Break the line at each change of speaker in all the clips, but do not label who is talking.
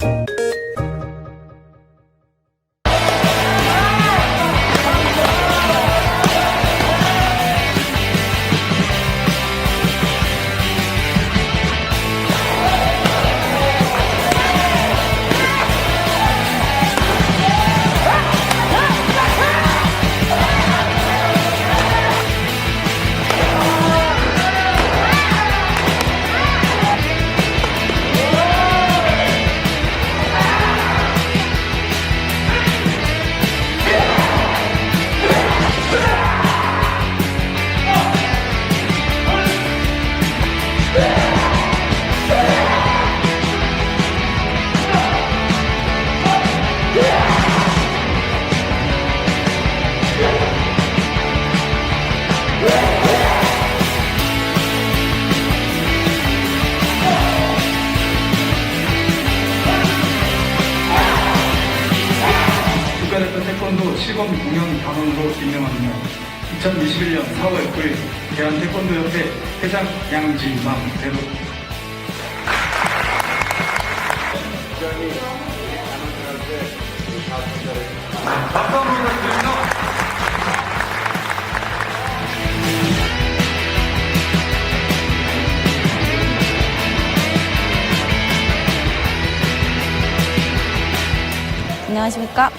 you 시범 공연 단원으로 임명합니다. 2021년 4월 9일 대한태권도협회 회장 양진맘 대로.
안녕하십니까.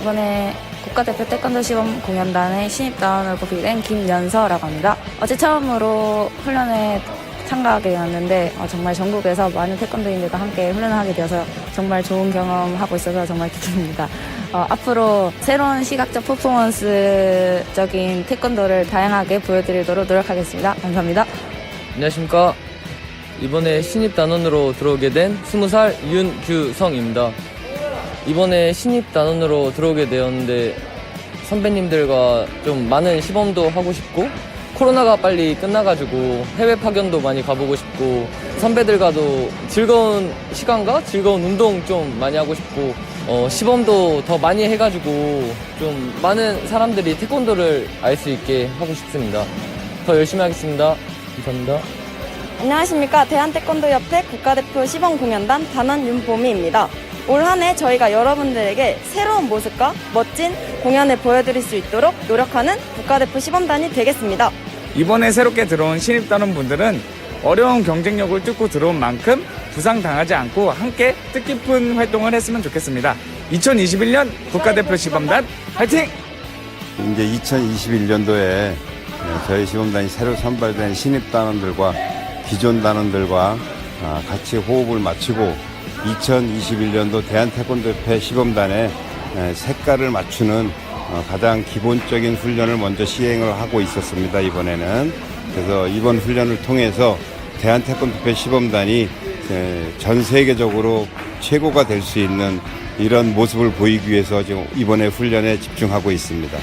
이번에 국가대표 태권도 시범 공연단의 신입다운을 뽑히게 된 김연서라고 합니다. 어제 처음으로 훈련에 참가하게 되었는데 어, 정말 전국에서 많은 태권도인들과 함께 훈련을 하게 되어서 정말 좋은 경험하고 있어서 정말 기쁩니다. 어, 앞으로 새로운 시각적 퍼포먼스적인 태권도를 다양하게 보여드리도록 노력하겠습니다. 감사합니다.
안녕하십니까. 이번에 신입 단원으로 들어오게 된 20살 윤규성입니다. 이번에 신입 단원으로 들어오게 되었는데 선배님들과 좀 많은 시범도 하고 싶고 코로나가 빨리 끝나가지고 해외 파견도 많이 가보고 싶고 선배들과도 즐거운 시간과 즐거운 운동 좀 많이 하고 싶고 어, 시범도 더 많이 해가지고 좀 많은 사람들이 태권도를 알 수 있게 하고 싶습니다. 더 열심히 하겠습니다. 감사합니다.
안녕하십니까. 대한태권도협회 국가대표 시범 공연단 단원 윤보미입니다. 올 한 해 저희가 여러분들에게 새로운 모습과 멋진 공연을 보여드릴 수 있도록 노력하는 국가대표 시범단이 되겠습니다.
이번에 새롭게 들어온 신입단원 분들은 어려운 경쟁력을 뚫고 들어온 만큼 부상당하지 않고 함께 뜻깊은 활동을 했으면 좋겠습니다. 2021년 국가대표 시범단 화이팅!
이제 2021년도에 저희 시범단이 새로 선발된 신입단원들과 기존 단원들과 아, 같이 호흡을 맞추고 2021년도 대한태권도협회 시범단의 에, 색깔을 맞추는 어, 가장 기본적인 훈련을 먼저 시행을 하고 있었습니다. 이번에는 그래서 이번 훈련을 통해서 대한태권도협회 시범단이 에, 전 세계적으로 최고가 될 수 있는 이런 모습을 보이기 위해서 지금 이번에 훈련에 집중하고 있습니다.